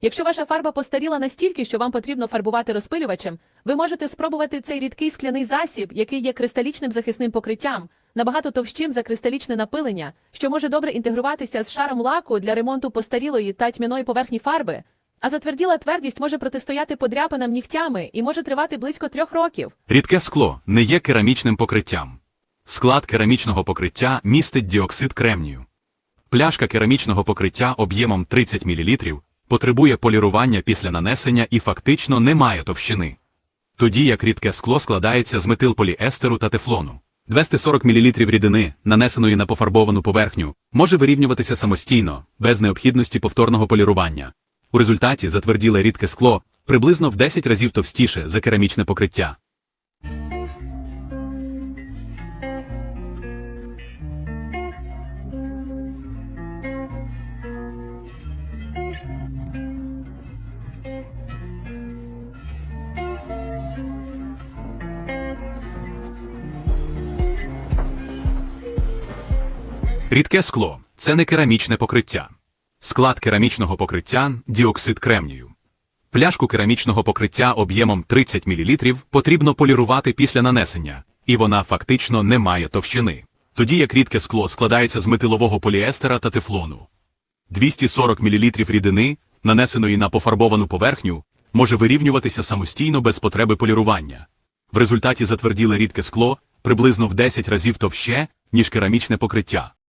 Якщо ваша фарба постаріла настільки, що вам потрібно фарбувати розпилювачем, ви можете спробувати цей рідкий скляний засіб, який є кристалічним захисним покриттям, набагато товщим за кристалічне напилення, що може добре інтегруватися з шаром лаку для ремонту постарілої та тьмяної поверхні фарби. А затверділа твердість може протистояти подряпинам нігтями і може тривати близько трьох років. Рідке скло не є керамічним покриттям. Склад керамічного покриття містить діоксид кремнію. Пляшка керамічного покриття об'ємом 30 мл потребує полірування після нанесення і фактично не має товщини. Тоді як рідке скло складається з метилполіестеру та тефлону. 240 мл рідини, нанесеної на пофарбовану поверхню, може вирівнюватися самостійно, без необхідності повторного полірування. У результаті затверділе рідке скло приблизно в 10 разів товстіше за керамічне покриття. Рідке скло це не керамічне покриття. Склад керамічного покриття діоксид кремнію. Пляшку керамічного покриття об'ємом 30 мл потрібно полірувати після нанесення, і вона фактично не має товщини. Тоді як рідке скло складається з метилового поліестера та тефлону. 240 мл рідини, нанесеної на пофарбовану поверхню, може вирівнюватися самостійно без потреби полірування. В результаті затверділе рідке скло приблизно в 10 разів товще, ніж керамічне покриття.